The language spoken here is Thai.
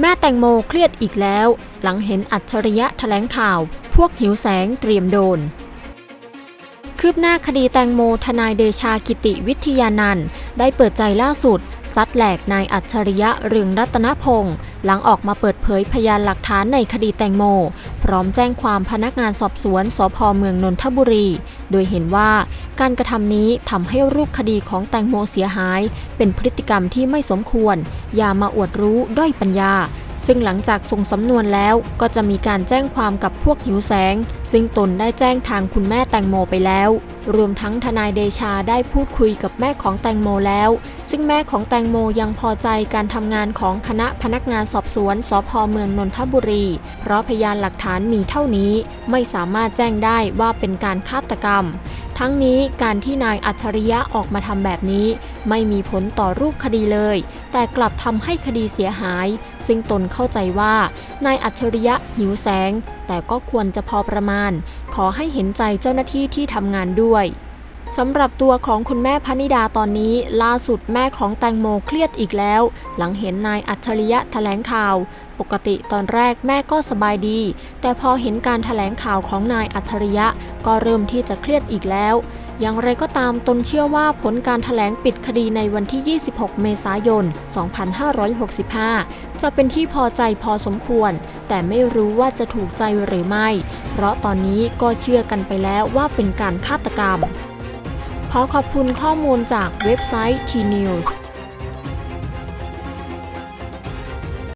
แม่แตงโมเครียดอีกแล้ว หลังเห็นอัจฉริยะแถลงข่าว พวกหิวแสงเตรียมโดน คืบหน้าคดีแตงโมทนายเดชากิติวิทยานันต์ ได้เปิดใจล่าสุด ซัดแหลกนายอัจฉริยะเรืองรัตนพงศ์หลังออกมาเปิดเผยพยานหลักฐานในคดีแตงโม พร้อมแจ้งความพนักงานสอบสวนสพเมืองนนทบุรี โดยเห็นว่าการกระทำนี้ทำให้รูปคดีของแตงโมเสียหาย เป็นพฤติกรรมที่ไม่สมควร อย่ามาอวดรู้ด้อยปัญญา ซึ่งหลังจากส่งสำนวนแล้วก็จะมีการแจ้งความกับพวกหิวแสง ซึ่งตนได้แจ้งทางคุณแม่แตงโมไปแล้ว รวมทั้งทนายเดชาได้พูดคุยกับแม่ของแตงโมแล้ว ซึ่งแม่ของแตงโมยังพอใจการทำงานของคณะพนักงานสอบสวนสพเมืองนนทบุรี เพราะพยานหลักฐานมีเท่านี้ ไม่สามารถแจ้งได้ว่าเป็นการฆาตกรรม ทั้งนี้การที่นายอัจฉริยะออกมาทำแบบนี้ ไม่มีผลต่อรูปคดีเลย แต่กลับทำให้คดีเสียหาย ซึ่งตนเข้าใจว่านายอัจฉริยะหิวแสง แต่ก็ควรจะพอประมาณ ขอให้เห็นใจเจ้าหน้าที่ที่ทำงานด้วย สำหรับตัวของคุณแม่พนิดาตอนนี้ ล่าสุดแม่ของแตงโมเครียดอีกแล้ว หลังเห็นนายอัจฉริยะแถลงข่าว ปกติตอนแรกแม่ก็สบายดี แต่พอเห็นการแถลงข่าวของนายอัจฉริยะ ก็เริ่มที่จะเครียดอีกแล้ว อย่างไรก็ตามตนเชื่อว่าผลการถแถลงปิดคดีในวันที่ 26 เมษายน 2565 จะเป็นที่พอใจพอสมควร แต่ไม่รู้ว่าจะถูกใจหรือไม่ เพราะตอนนี้ก็เชื่อกันไปแล้วว่าเป็นการฆาตกรรม ขอขอบคุณข้อมูลจากเว็บไซต์ T-News